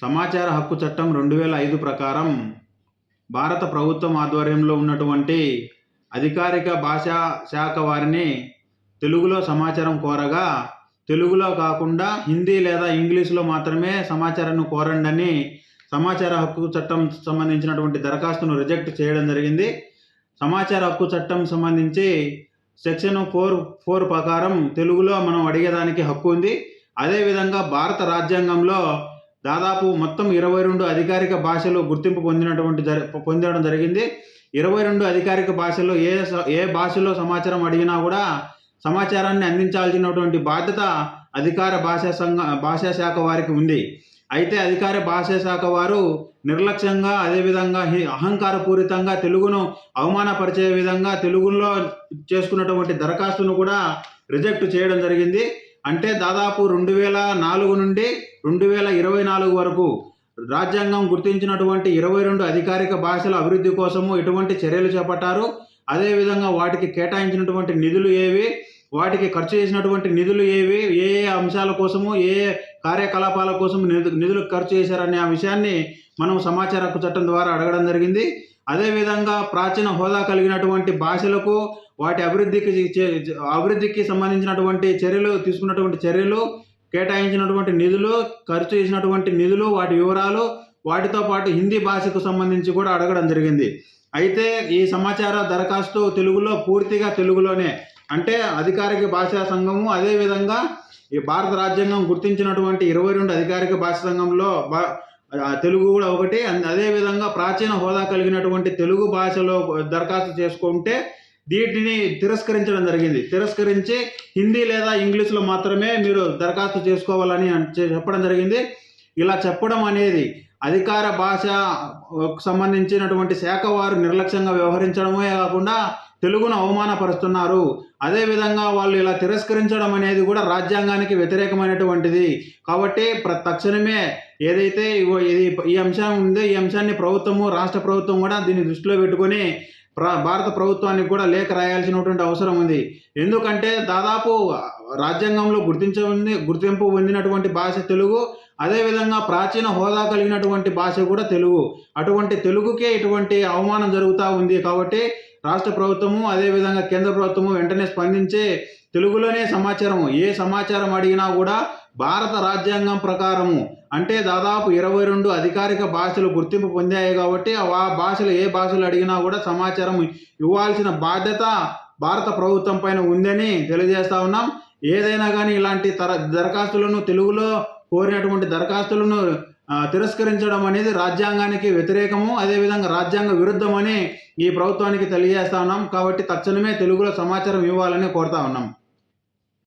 సమాచార హక్కు చట్టం రెండు వేల ఐదు ప్రకారం భారత ప్రభుత్వం ఆధ్వర్యంలో ఉన్నటువంటి అధికారిక భాషా శాఖ వారిని తెలుగులో సమాచారం కోరగా తెలుగులో కాకుండా హిందీ లేదా ఇంగ్లీష్లో మాత్రమే సమాచారాన్ని కోరండని సమాచార హక్కు చట్టం సంబంధించినటువంటి దరఖాస్తును రిజెక్ట్ చేయడం జరిగింది. సమాచార హక్కు చట్టం సంబంధించి సెక్షన్ ఫోర్ ఫోర్ ప్రకారం తెలుగులో మనం అడిగేదానికి హక్కు ఉంది. అదేవిధంగా భారత రాజ్యాంగంలో దాదాపు మొత్తం ఇరవై రెండు అధికారిక భాషలు గుర్తింపు పొందినటువంటి జరి పొందడం జరిగింది. ఇరవై రెండు అధికారిక భాషల్లో ఏ ఏ భాషలో సమాచారం అడిగినా కూడా సమాచారాన్ని అందించాల్సినటువంటి బాధ్యత అధికార భాషా సంఘ భాషా శాఖ వారికి ఉంది. అయితే అధికార భాషా శాఖ వారు నిర్లక్ష్యంగా అదేవిధంగా అహంకారపూరితంగా తెలుగును అవమానపరిచే విధంగా తెలుగులో చేసుకున్నటువంటి దరఖాస్తును కూడా రిజెక్ట్ చేయడం జరిగింది. అంటే దాదాపు రెండు వేల నాలుగు నుండి రెండు వేల ఇరవై నాలుగు వరకు రాజ్యాంగం గుర్తించినటువంటి ఇరవై రెండు అధికారిక భాషల అభివృద్ధి కోసము ఎటువంటి చర్యలు చేపట్టారు? అదేవిధంగా వాటికి కేటాయించినటువంటి నిధులు ఏవి? వాటికి ఖర్చు చేసినటువంటి నిధులు ఏవి? ఏ ఏ అంశాల కోసము ఏ ఏ కార్యకలాపాల కోసం నిధులు ఖర్చు చేశారనే ఆ విషయాన్ని మనం సమాచార హక్కు చట్టం ద్వారా అడగడం జరిగింది. అదేవిధంగా ప్రాచీన హోదా కలిగినటువంటి భాషలకు వాటి అభివృద్ధికి చే- అభివృద్ధికి సంబంధించినటువంటి చర్యలు తీసుకున్నటువంటి చర్యలు కేటాయించినటువంటి నిధులు ఖర్చు చేసినటువంటి నిధులు వాటి వివరాలు వాటితో పాటు హిందీ భాషకు సంబంధించి కూడా అడగడం జరిగింది. అయితే ఈ సమాచార దరఖాస్తు తెలుగులో పూర్తిగా తెలుగులోనే. అంటే అధికారిక భాషా సంఘము అదేవిధంగా ఈ భారత రాజ్యాంగం గుర్తించినటువంటి ఇరవై రెండు అధికారిక భాషా సంఘంలో తెలుగు కూడా ఒకటి. అదే అదేవిధంగా ప్రాచీన హోదా కలిగినటువంటి తెలుగు భాషలో దరఖాస్తు చేసుకుంటే వీటిని తిరస్కరించడం జరిగింది. తిరస్కరించి హిందీ లేదా ఇంగ్లీష్లో మాత్రమే మీరు దరఖాస్తు చేసుకోవాలని చెప్పడం జరిగింది. ఇలా చెప్పడం అనేది అధికార భాష సంబంధించినటువంటి శాఖ వారు నిర్లక్ష్యంగా వ్యవహరించడమే కాకుండా తెలుగును అవమానపరుస్తున్నారు. అదేవిధంగా వాళ్ళు ఇలా తిరస్కరించడం అనేది కూడా రాజ్యాంగానికి వ్యతిరేకమైనటువంటిది. కాబట్టి ప్ర తక్షణమే ఏదైతే ఇది ఈ అంశం ఉందో ఈ అంశాన్ని ప్రభుత్వము రాష్ట్ర ప్రభుత్వం కూడా దీన్ని దృష్టిలో పెట్టుకొని భారత ప్రభుత్వానికి కూడా లేఖ రాయాల్సినటువంటి అవసరం ఉంది. ఎందుకంటే దాదాపు రాజ్యాంగంలో గుర్తించబడింది గుర్తింపు పొందినటువంటి భాష తెలుగు. అదేవిధంగా ప్రాచీన హోదా కలిగినటువంటి భాష కూడా తెలుగు. అటువంటి తెలుగుకే ఇటువంటి అవమానం జరుగుతూ ఉంది కాబట్టి రాష్ట్ర ప్రభుత్వము అదేవిధంగా కేంద్ర ప్రభుత్వము వెంటనే స్పందించే తెలుగులోనే సమాచారము. ఏ సమాచారం అడిగినా కూడా భారత రాజ్యాంగం ప్రకారము. అంటే దాదాపు ఇరవై రెండు అధికారిక భాషలు గుర్తింపు పొందాయి కాబట్టి ఆ భాషలు ఏ భాషలు అడిగినా కూడా సమాచారం ఇవ్వాల్సిన బాధ్యత భారత ప్రభుత్వం పైన ఉందని తెలియజేస్తా ఉన్నాం. ఏదైనా కానీ ఇలాంటి తర దరఖాస్తులను తెలుగులో కోరినటువంటి దరఖాస్తులను తిరస్కరించడం అనేది రాజ్యాంగానికి వ్యతిరేకము అదేవిధంగా రాజ్యాంగ విరుద్ధమని ఈ ప్రభుత్వానికి తెలియజేస్తా ఉన్నాం. కాబట్టి తక్షణమే తెలుగులో సమాచారం ఇవ్వాలని కోరుతా ఉన్నాం.